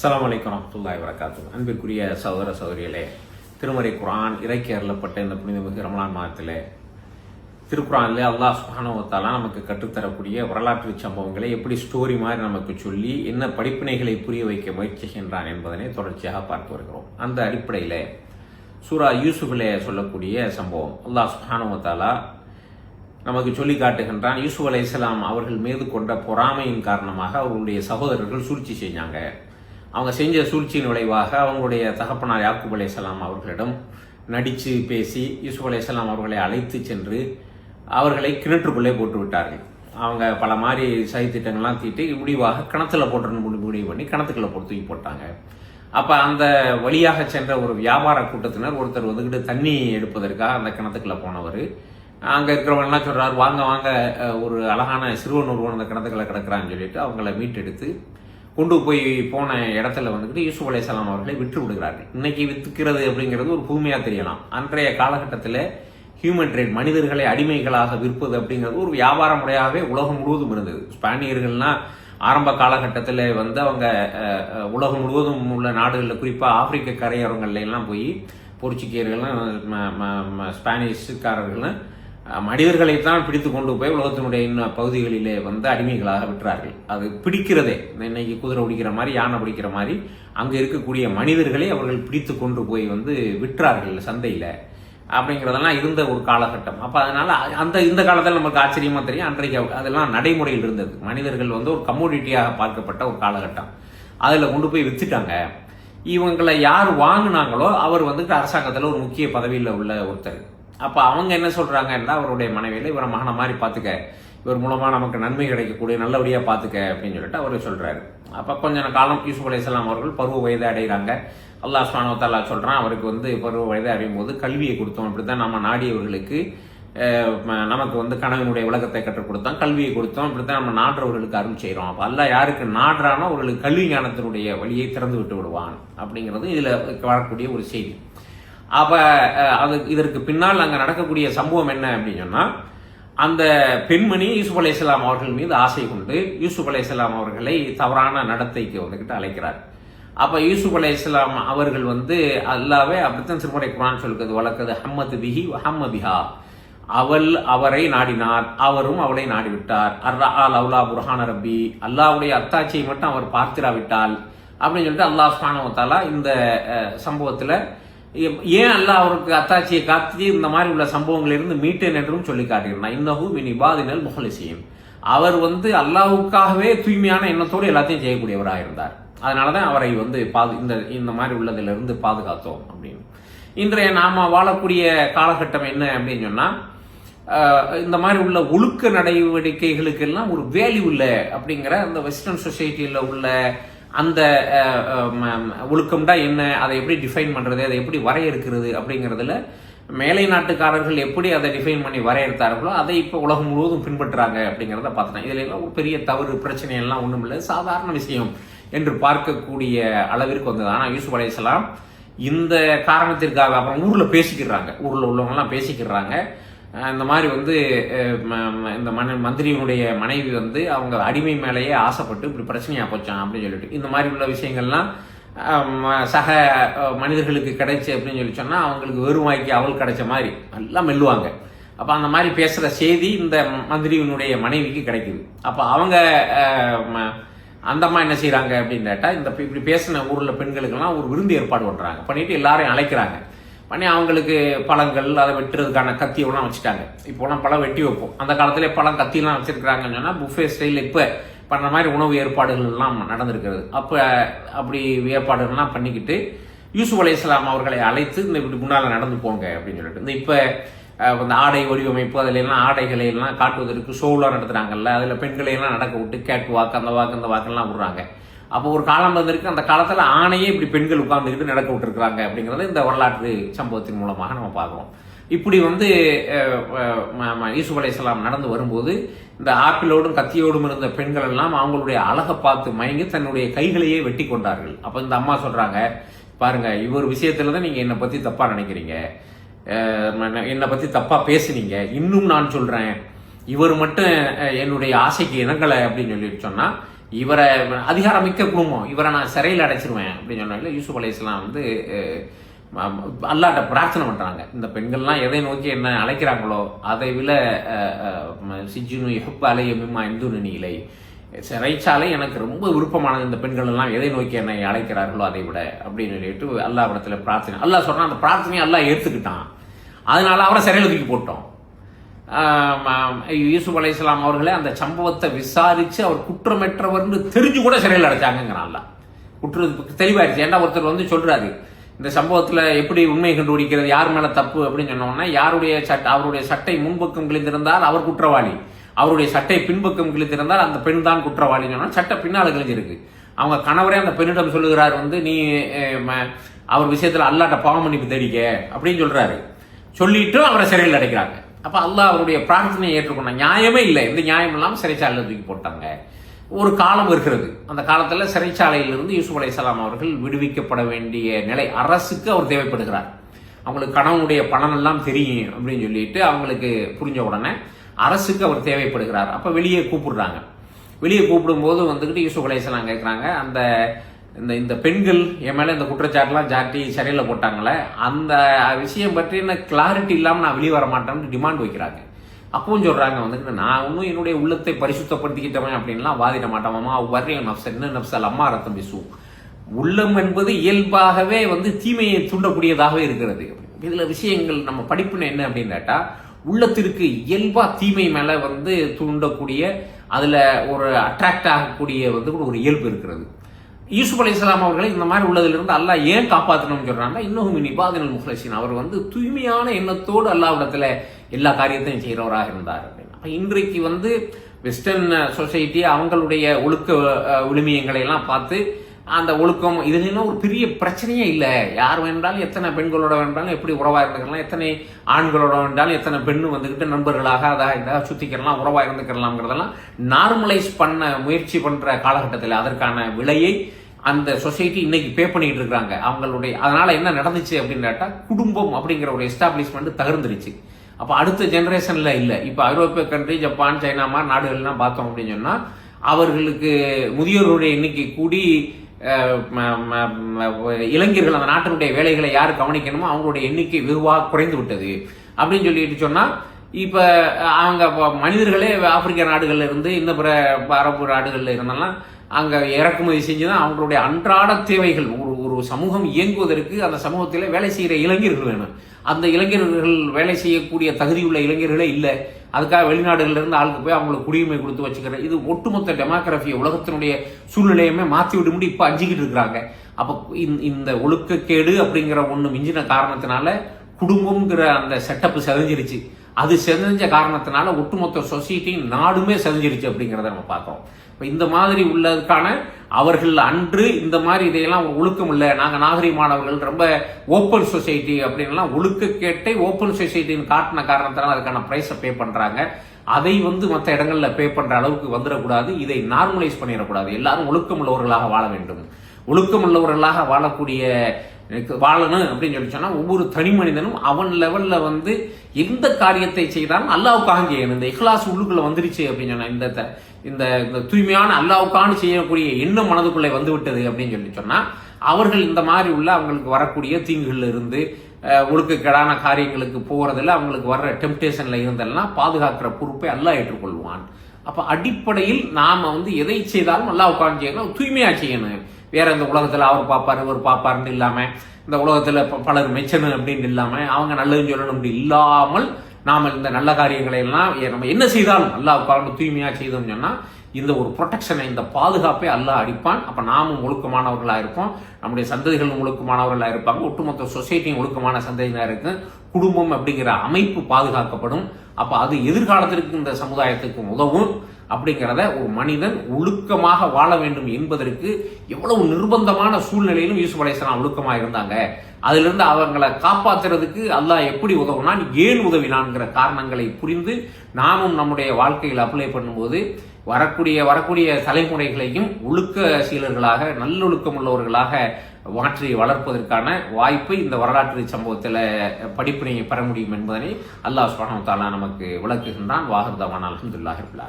சலாம் அலைக்கும் வரமத்துல்லாஹி வரகாத்து அன்பிற்குரிய சகோதர சகோதரிகளே திருமறை குரான் இறைக்கு அருளப்பட்ட இந்த புனிதமிகு ரமலான் மாதத்திலே திருக்குறானில் அல்லாஹ் சுபானுவத்தாலாம் நமக்கு கற்றுத்தரக்கூடிய வரலாற்று சம்பவங்களை எப்படி ஸ்டோரி மாதிரி நமக்கு சொல்லி என்ன படிப்பினைகளை புரிய வைக்க முயற்சிகின்றான் என்பதனை தொடர்ச்சியாக பார்த்து வருகிறோம். அந்த அடிப்படையில் சூரா யூசுஃபிலே சொல்லக்கூடிய சம்பவம். அல்லாஹ் சுபானுவத்தாலா நமக்கு சொல்லி காட்டுகின்றான் யூசுஃப் அலை இஸ்லாம் அவர்கள் மீது கொண்ட பொறாமையின் காரணமாக அவர்களுடைய சகோதரர்கள் சூழ்ச்சி செஞ்சாங்க. அவங்க செஞ்ச சூழ்ச்சியின் விளைவாக அவங்களுடைய தகப்பனார் யாக்கூப் அலையாம் அவர்களிடம் நடித்து பேசி யூசுப் அலையாம் அவர்களை அழைத்து சென்று அவர்களை கிணற்றுக்குள்ளே போட்டு விட்டார்கள் அவங்க பல மாதிரி சதித்திட்டங்கள்லாம் தீட்டி முடிவாக கிணத்துல போட்டுன்னு முடி- முடிவு பண்ணி கிணத்துக்குள்ள போட்டு தூக்கி போட்டாங்க. அப்ப அந்த வழியாக சென்ற ஒரு வியாபார கூட்டத்தினர் ஒருத்தர் வந்துக்கிட்டு தண்ணி எடுப்பதற்காக அந்த கிணத்துக்குள்ள போனவர். அங்க இருக்கிறவங்கலாம் சொல்கிறார் வாங்க வாங்க ஒரு அழகான சிறுவன் ஒருவன் அந்த கிணத்துக்குள்ள கிடக்கிறான்னு சொல்லிட்டு அவங்கள மீட்டெடுத்து கொண்டு போய் போன இடத்துல வந்துக்கிட்டு யூசுப் சலாம் அவர்களை விற்று விடுகிறார்கள். இன்னைக்கு வித்துக்கிறது அப்படிங்கிறது ஒரு பூமியா தெரியலாம். அன்றைய காலகட்டத்தில் ஹியூமன் ட்ரேட் மனிதர்களை அடிமைகளாக விற்பது அப்படிங்கிறது ஒரு வியாபார முறையாகவே உலகம் முழுவதும் இருந்தது. ஸ்பானியர்கள்னா ஆரம்ப காலகட்டத்தில் வந்து அவங்க உலகம் முழுவதும் உள்ள நாடுகளில் குறிப்பாக ஆப்பிரிக்க கரையோரங்கள்ல எல்லாம் போய் போர்ச்சுகீயர்களும் ம- ம- ம- ஸ்பானிஷ்காரர்களும் மனிதர்களை தான் பிடித்து கொண்டு போய் உலகத்தினுடைய இன்னும் பகுதிகளிலே வந்து அடிமைகளாக விற்றார்கள். அது பிடிக்கிறதே. இன்னைக்கு குதிரை பிடிக்கிற மாதிரி யானை பிடிக்கிற மாதிரி அங்கே இருக்கக்கூடிய மனிதர்களை அவர்கள் பிடித்து கொண்டு போய் வந்து விற்றார்கள் சந்தையில். அப்படிங்கிறதெல்லாம் இருந்த ஒரு காலகட்டம். அப்போ அதனால் அந்த இந்த காலத்தில் நமக்கு ஆச்சரியமா தெரியும். அன்றைக்கு அதெல்லாம் நடைமுறையில் இருந்தது. மனிதர்கள் வந்து ஒரு கமோடிட்டியாக பார்க்கப்பட்ட ஒரு காலகட்டம். அதில் கொண்டு போய் விற்றுட்டாங்க இவங்களை யார் வாங்கினாங்களோ அவர் வந்துட்டு அரசாங்கத்தில் ஒரு முக்கிய பதவியில் உள்ள ஒருத்தர். அப்போ அவங்க என்ன சொல்கிறாங்கன்னா அவருடைய மனைவியில் இவரை மகனை மாதிரி பார்த்துக்க இவர் மூலமாக நமக்கு நன்மை கிடைக்கக்கூடிய நல்லபடியாக பார்த்துக்க அப்படின்னு சொல்லிட்டு அவர் சொல்கிறாரு அப்போ கொஞ்சம் காலம் யூசுப் அலைஹிஸ்ஸலாம் அவர்கள் பருவ வயதை அடைகிறாங்க. அல்லாஹ் சுப்ஹானஹு சொல்கிறான் அவருக்கு வந்து பருவ வயதை அடையும் போது கல்வியை கொடுத்தோம். அப்படித்தான் நம்ம நாடியவர்களுக்கு நமக்கு வந்து கனவினுடைய விளக்கத்தை கற்றுக் கொடுத்தோம் கல்வியை கொடுத்தோம். இப்படித்தான் நம்ம நாடுறவர்களுக்கு அருள் செய்கிறோம் அப்போ அல்ல யாருக்கு நாடுறானோ அவர்களுக்கு கல்வி ஞானத்தினுடைய வழியை திறந்து விட்டு விடுவான் அப்படிங்கிறது இதில் வரக்கூடிய ஒரு செய்தி. அப்போ அது இதற்கு பின்னால் அங்கே நடக்கக்கூடிய சம்பவம் என்ன அப்படின்னு சொன்னால் அந்த பெண்மணி யூசுப் அலைஹிஸ்ஸலாம் அவர்கள் மீது ஆசை கொண்டு யூசுப் அலைஹிஸ்ஸலாம் அவர்களை தவறான நடத்தைக்கு வந்துகிட்டு அழைக்கிறார். அப்போ யூசுப் அலைஹிஸ்ஸலாம் அவர்கள் வந்து அல்லாவே அப்படித்தான் திருமறை குரான் சொல்கிறது வளர்க்கது ஹம்மது பிஹி ஹம்ம பிஹா. அவள் அவரை நாடினார் அவரும் அவளை நாடிவிட்டார். அர்ரா அல் அவுலா புர்ஹான ரப்பி. அல்லாவுடைய அத்தாட்சியை மட்டும் அவர் பார்த்திராவிட்டால் அப்படின்னு சொல்லிட்டு அல்லாஹ் சுப்ஹானஹு இந்த சம்பவத்தில் ஏன் அல்லாஹ் அவருக்கு அத்தாட்சியை காத்து இந்த மாதிரி உள்ள சம்பவங்களிலிருந்து மீட்டேன் என்றும் சொல்லி காட்டுகிறான் இன்னஹு மின் இபாதினல் முஹலிசீன். அவர் வந்து அல்லாவுக்காகவே தூய்மையான எண்ணத்தோடு எல்லாத்தையும் செய்யக்கூடியவராக இருந்தார். அதனாலதான் அவரை வந்து பாது இந்த இந்த மாதிரி உள்ளதிலிருந்து பாதுகாத்தோம் அப்படின்னு. இன்றைய நாம வாழக்கூடிய காலகட்டம் என்ன அப்படின்னு சொன்னா இந்த மாதிரி உள்ள ஒழுக்க நடவடிக்கைகளுக்கெல்லாம் ஒரு வேல்யூ இல்லை அப்படிங்கிற அந்த வெஸ்டர்ன் சொசைட்டியில் உள்ள அந்த அஹ், ஒழுக்கம்டா என்ன அதை எப்படி டிஃபைன் பண்ணுறது அதை எப்படி வரையறுக்கிறது அப்படிங்கிறதுல மேலை நாட்டுக்காரர்கள் எப்படி அதை டிஃபைன் பண்ணி வரையறுத்தார்களோ அதை இப்போ உலகம் முழுவதும் பின்பற்றுறாங்க அப்படிங்கிறத பார்த்தேன் இதுல எல்லாம் ஒரு பெரிய தவறு பிரச்சனையெல்லாம் ஒன்றும் இல்லை. சாதாரண விஷயம் என்று பார்க்கக்கூடிய அளவிற்கு வந்தது. ஆனால் யூசுப் அலைஹிஸ்ஸலாம் இந்த காரணத்திற்காக அப்புறம் ஊரில் பேசிக்கிறாங்க. ஊரில் உள்ளவங்கலாம் பேசிக்கிறாங்க. இந்த மாதிரி வந்து ம- ம- இந்த மன மந்திரியினுடைய மனைவி வந்து அவங்க அடிமை மேலேயே ஆசைப்பட்டு இப்படி பிரச்சனையாக போச்சான் அப்படின்னு சொல்லிட்டு. இந்த மாதிரி உள்ள விஷயங்கள்லாம் சக மனிதர்களுக்கு கிடைச்சு அப்படின்னு சொல்லி சொன்னால் அவங்களுக்கு வெறும் வாய்க்கு அவள் கிடைச்ச மாதிரி. எல்லாம் மெல்லுவாங்க. அப்போ அந்த மாதிரி பேசுகிற செய்தி இந்த மந்திரியினுடைய மனைவிக்கு கிடைக்குது. அப்போ அவங்க ம- அந்த அம்மா என்ன செய்கிறாங்க அப்படின்னு கேட்டால் இந்த இப்படி பேசின ஊரில் பெண்களுக்கெல்லாம் ஒரு விருந்து ஏற்பாடு பண்ணுறாங்க பண்ணிட்டு எல்லாரையும் அழைக்கிறாங்க. பண்ணி அவங்களுக்கு பழங்கள் அதை வெட்டுறதுக்கான கத்தியெல்லாம் வச்சுட்டாங்க. இப்போலாம் பழம் வெட்டி வைப்போம். அந்த காலத்திலே பழம் கத்தியெல்லாம் வச்சிருக்கிறாங்கன்னு சொன்னால் புஃபே ஸ்டைல் இப்போ பண்ணுற மாதிரி உணவு ஏற்பாடுகள்லாம் நடந்திருக்கிறது. அப்போ அப்படி ஏற்பாடுகள்லாம் பண்ணிக்கிட்டு யூசுப் அலைஹிஸ்ஸலாம் அவர்களை அழைத்து இந்த இப்படி முன்னால் நடந்து போங்க அப்படின்னு சொல்லிட்டு. இந்த இப்போ இந்த ஆடை வடிவமைப்பு அதில் எல்லாம் ஆடைகளை எல்லாம் காட்டுவதற்கு ஷோலாம் நடத்துகிறாங்கல்ல அதில் பெண்களை எல்லாம் நடக்க விட்டு கேட் வாக்கு அந்த வாக்கு அந்த வாக்கெல்லாம் விடுறாங்க. அப்போ ஒரு காலம் வந்திருக்கு அந்த காலத்துல ஆணையே இப்படி பெண்கள் உட்கார்ந்துக்கிட்டு நடக்க விட்டுருக்காங்க அப்படிங்கறத இந்த வரலாற்று சம்பவத்தின் மூலமாக நம்ம பார்க்கிறோம். இப்படி வந்து யூசுப் அலையாம் நடந்து வரும்போது இந்த ஆப்பிளோடும் கத்தியோடும் இருந்த பெண்கள் எல்லாம் அவங்களுடைய அழகை பார்த்து மயங்கி தன்னுடைய கைகளையே வெட்டி கொண்டார்கள். அப்ப இந்த அம்மா சொல்றாங்க பாருங்க இவர் விஷயத்துல தான் நீங்க என்னை பத்தி தப்பா நினைக்கிறீங்க. என்னை பத்தி தப்பா பேசுனீங்க. இன்னும் நான் சொல்றேன். இவர் மட்டும் என்னுடைய ஆசைக்கு இணங்கலை அப்படின்னு சொல்லிட்டு சொன்னா இவரை அதிகாரமிக்க குடும்பம் இவரை நான் சிறையில் அடைச்சிருவேன் அப்படின்னு சொன்னாங்க யூசுப் அலையாம் வந்து அல்லாட்ட பிரார்த்தனை பண்ணுறாங்க இந்த பெண்கள்லாம் எதை நோக்கி என்ன அழைக்கிறாங்களோ அதை விட சிஜுனு எஹப் அலையமிமா இந்து நிலை சிறைச்சாலை எனக்கு ரொம்ப விருப்பமானது இந்த பெண்கள் எல்லாம் எதை நோக்கி என்னை அழைக்கிறார்களோ அதை விட அப்படின்னு சொல்லிட்டு அல்லாஹ் இடத்துல பிரார்த்தனை. அல்லாஹ் சொன்னால் அந்த பிரார்த்தனையை அல்லாஹ் ஏற்றுக்கிட்டான் அதனால அவரை சிறையில் தூக்கி போட்டோம். யூசுப் அலி இஸ்லாம் அவர்களே அந்த சம்பவத்தை விசாரித்து அவர் குற்றமற்றவர்னு தெரிஞ்சு கூட சிறையில் அடைச்சாங்கிறான்ல குற்ற தெளிவாயிருச்சு ஏன்னா ஒருத்தர் வந்து சொல்கிறாரு இந்த சம்பவத்தில் எப்படி உண்மை கண்டுபிடிக்கிறது யார் மேலே தப்பு அப்படின்னு சொன்னோம்னா யாருடைய சட்ட அவருடைய சட்டை முன்பக்கம் கிழிந்திருந்தால் அவர் குற்றவாளி. அவருடைய சட்டை பின்பக்கம் கிழித்திருந்தால் அந்த பெண் தான் குற்றவாளின்னு சொன்னால் சட்டை பின்னால் கிழிஞ்சிருக்கு. அவங்க கணவரே அந்த பெண்ணிடம் சொல்லுகிறார் வந்து நீ ம- அவர் விஷயத்தில் அல்லாட்ட பாவமன்னிப்பு மன்னிப்பு அப்படின்னு சொல்கிறாரு சொல்லிட்டு அவரை சிறையில் அடைக்கிறாங்க. அப்போ அல்லாஹ் அவருடைய பிரார்த்தனையை ஏற்றுக்கொண்ட நியாயமே இல்லை. இந்த நியாயம் இல்லாமல் சிறைச்சாலையில் தூக்கி போட்டாங்க. ஒரு காலம் இருக்கிறது. அந்த காலத்தில் சிறைச்சாலையிலிருந்து யூசுப் சலாம் அவர்கள் விடுவிக்கப்பட வேண்டிய நிலை அரசுக்கு அவர் தேவைப்படுகிறார். அவங்களுக்கு கணவனுடைய பணம் எல்லாம் தெரியும் அப்படின்னு சொல்லிட்டு அவங்களுக்கு புரிஞ்ச உடனே அரசுக்கு அவர் தேவைப்படுகிறார். அப்போ வெளியே கூப்பிடுறாங்க. வெளியே கூப்பிடும்போது வந்துக்கிட்டு யூசுப் சலாம் கேட்குறாங்க அந்த இந்த இந்த பெண்கள் என் மேலே இந்த குற்றச்சாட்டுலாம் ஜாட்டி சிறையில் போட்டாங்களே அந்த விஷயம் பற்றின கிளாரிட்டி இல்லாமல் நான் வெளியே வர மாட்டேன்னு டிமாண்ட் வைக்கிறாங்க. அப்பவும் சொல்கிறாங்க வந்துட்டு நான் இன்னும் என்னுடைய உள்ளத்தை பரிசுத்தப்படுத்திக்கிட்டவன் அப்படின்லாம் வாதிட மாட்டோமாமா வர்றையும் நப்ச என்ன நப்சல் அம்மா ரத்தம் பேசுவோம் உள்ளம் என்பது இயல்பாகவே வந்து தீமையை தூண்டக்கூடியதாக இருக்கிறது. இதில் விஷயங்கள் நம்ம படிப்புன்னு என்ன அப்படின்னு கேட்டால் உள்ளத்திற்கு இயல்பா தீமை மேலே வந்து தூண்டக்கூடிய அதுல ஒரு அட்ராக்ட் ஆகக்கூடிய வந்து ஒரு இயல்பு இருக்கிறது. யூசுப் அலி இஸ்லாம் அவர்களை இந்த மாதிரி உள்ளதிலிருந்து அல்லாஹ் ஏன் காப்பாற்றணும்னு சொல்றாங்கன்னா இன்னும் நிபாதினல் முஹ்லசின் அவர் வந்து தூய்மையான எண்ணத்தோடு அல்லாவிடத்துல எல்லா காரியத்தையும் செய்கிறவராக இருந்தார் அப்படின்னு. இன்றைக்கு வந்து வெஸ்டர்ன் சொசைட்டி அவங்களுடைய ஒழுக்க அஹ், விழுமியங்களை எல்லாம் பார்த்து அந்த ஒழுக்கம் இதுலாம் ஒரு பெரிய பிரச்சனையே இல்லை. யார் வேண்டாலும் எத்தனை பெண்களோட வேண்டாலும் எப்படி உறவாக இருந்துக்கலாம் எத்தனை ஆண்களோட வேண்டாலும் எத்தனை பெண்ணு வந்துக்கிட்டு நண்பர்களாக அதாக இதாக சுத்திக்கிறலாம் உறவாக இருந்துக்கிறலாம்ங்கிறதெல்லாம் நார்மலைஸ் பண்ண முயற்சி பண்ணுற காலகட்டத்தில் அதற்கான விலையை அந்த சொசைட்டி இன்னைக்கு பே பண்ணிட்டு இருக்காங்க அவங்களுடைய அதனால என்ன நடந்துச்சு அப்படின்னு கேட்டால் குடும்பம் அப்படிங்கிற ஒரு எஸ்டாப்ளிஷ்மெண்ட் தகர்ந்துருச்சு. அப்போ அடுத்த ஜென்ரேஷனில் இல்லை. இப்போ ஐரோப்பிய கண்ட்ரி ஜப்பான் சைனா மாதிரி நாடுகள்லாம் பார்த்தோம் அப்படின்னு சொன்னா அவர்களுக்கு முதியோருடைய எண்ணிக்கை கூடி இளைஞர்கள் அந்த நாட்டினுடைய வேலைகளை யார் கவனிக்கணுமோ அவங்களுடைய எண்ணிக்கை வெகுவாக குறைந்து விட்டது. அப்படின்னு சொல்லிட்டு சொன்னா இப்போ அவங்க மனிதர்களே ஆப்பிரிக்க நாடுகள்ல இருந்து இன்னும் பிற அரபு நாடுகள்ல இருந்தெல்லாம் அங்கே இறக்குமதி செஞ்சு தான் அவங்களுடைய அன்றாட தேவைகள். ஒரு ஒரு சமூகம் இயங்குவதற்கு அந்த சமூகத்தில் வேலை செய்கிற இளைஞர்கள் வேணும். அந்த இளைஞர்கள் வேலை செய்யக்கூடிய தகுதியுள்ள இளைஞர்களே இல்லை. அதுக்காக வெளிநாடுகளிலிருந்து ஆளுக்கு போய் அவங்களுக்கு குடியுரிமை கொடுத்து வச்சுக்கிற இது ஒட்டுமொத்த டெமோக்ராஃபியை உலகத்தினுடைய சூழ்நிலையுமே மாற்றி விட முடி இப்போ அஞ்சிக்கிட்டு இருக்கிறாங்க. அப்போ இந்த- இந்த ஒழுக்கக்கேடு அப்படிங்கிற ஒன்று மிஞ்சின காரணத்தினால குடும்பங்கிற அந்த செட்டப் செதஞ்சிருச்சு. அது செதஞ்ச காரணத்தினால ஒட்டுமொத்த சொசைட்டி நாடுமே செதஞ்சிருச்சு அப்படிங்கிறத நம்ம பார்க்குறோம். இப்போ இந்த மாதிரி உள்ளதுக்கான அவர்கள் அன்று இந்த மாதிரி இதையெல்லாம் ஒழுக்கம் இல்லை. நாங்கள் நாகரிகமானவர்கள் ரொம்ப ஓப்பன் சொசைட்டி அப்படின்லாம் ஒழுக்க கேட்டே ஓப்பன் சொசைட்டின்னு காட்டின காரணத்தினால அதுக்கான ப்ரைஸை பே பண்ணுறாங்க அதை வந்து மற்ற இடங்களில் பே பண்ணுற அளவுக்கு வந்துடக்கூடாது. இதை நார்மலைஸ் பண்ணிடக்கூடாது. எல்லாரும் ஒழுக்கம் உள்ளவர்களாக வாழ வேண்டும். ஒழுக்கம் உள்ளவர்களாக வாழக்கூடிய எனக்கு வாழணும் அப்படின்னு சொல்லி சொன்னால் ஒவ்வொரு தனி மனிதனும் அவன் லெவலில் வந்து எந்த காரியத்தை செய்தாலும் அல்லாவுக்காக செய்யணும். இந்த இஹ்லாஸ் உள்ளுக்குள்ள வந்துருச்சு அப்படின்னு சொன்னால் இந்த த- இந்த இந்த தூய்மையான அல்லாவுக்கான செய்யக்கூடிய எண்ணம் மனதுக்குள்ளே வந்து விட்டது அப்படின்னு சொல்லி சொன்னால் அவர்கள் இந்த மாதிரி உள்ள அவங்களுக்கு வரக்கூடிய தீங்குகள் இருந்து ஒழுக்கக்கேடான காரியங்களுக்கு போகிறதில் அவங்களுக்கு வர்ற டெம்டேஷனில் இருந்தெல்லாம் பாதுகாக்கிற பொறுப்பை அல்லாஹ் ஏற்றுக்கொள்வான். அப்போ அடிப்படையில் நாம் வந்து எதை செய்தாலும் அல்லாஹ் உட்காந்து செய்யணும் தூய்மையாக செய்யணும். வேற இந்த உலகத்துல அவர் பார்ப்பாரு இவர் பார்ப்பாருன்னு இல்லாம இந்த உலகத்துல ப- பலர் மெச்சணும் அப்படின்னு இல்லாம அவங்க நல்லதுன்னு சொல்லணும் அப்படி இல்லாமல் நாம இந்த நல்ல காரியங்களை எல்லாம் நம்ம என்ன செய்தாலும் அல்லாஹ் உட்கார்ந்து தூய்மையா செய்தோம்னு சொன்னா இந்த ஒரு ப்ரொடெக்ஷனை இந்த பாதுகாப்பை அல்லாஹ் அடிப்பான். அப்ப நாமும் ஒழுக்கமானவர்களா இருப்போம். நம்முடைய சந்ததிகளும் ஒழுக்கமானவர்களா இருப்பாங்க. ஒட்டுமொத்த சொசைட்டியும் ஒழுக்கமான சந்ததியா இருக்கு. குடும்பம் அப்படிங்கிற அமைப்பு பாதுகாக்கப்படும். அப்ப அது எதிர்காலத்திற்கு இந்த சமுதாயத்துக்கு உதவும். அப்படிங்கிறத ஒரு மனிதன் ஒழுக்கமாக வாழ வேண்டும் என்பதற்கு எவ்வளவு நிர்பந்தமான சூழ்நிலையிலும் யூசுப் அலைஹிஸ்ஸலாம் ஒழுக்கமாக இருந்தாங்க. அதிலிருந்து அவங்களை காப்பாற்றுறதுக்கு அல்லாஹ் எப்படி உதவுனான்? ஏன் உதவினான்ங்கிற காரணங்களை புரிந்து நாமும் நம்முடைய வாழ்க்கையில் அப்ளை பண்ணும்போது வரக்கூடிய வரக்கூடிய தலைமுறைகளையும் ஒழுக்க சீலர்களாக நல்லொழுக்கம் உள்ளவர்களாக மாற்றி வளர்ப்பதற்கான வாய்ப்பு இந்த வரலாற்று சம்பவத்தில் படிப்பினை பெற முடியும் என்பதனை அல்லாஹ் சுப்ஹானஹு வ நமக்கு விளக்குகின்றான். வாகர்தவான் அல்ஹம்துலில்லாஹி ரப்பில்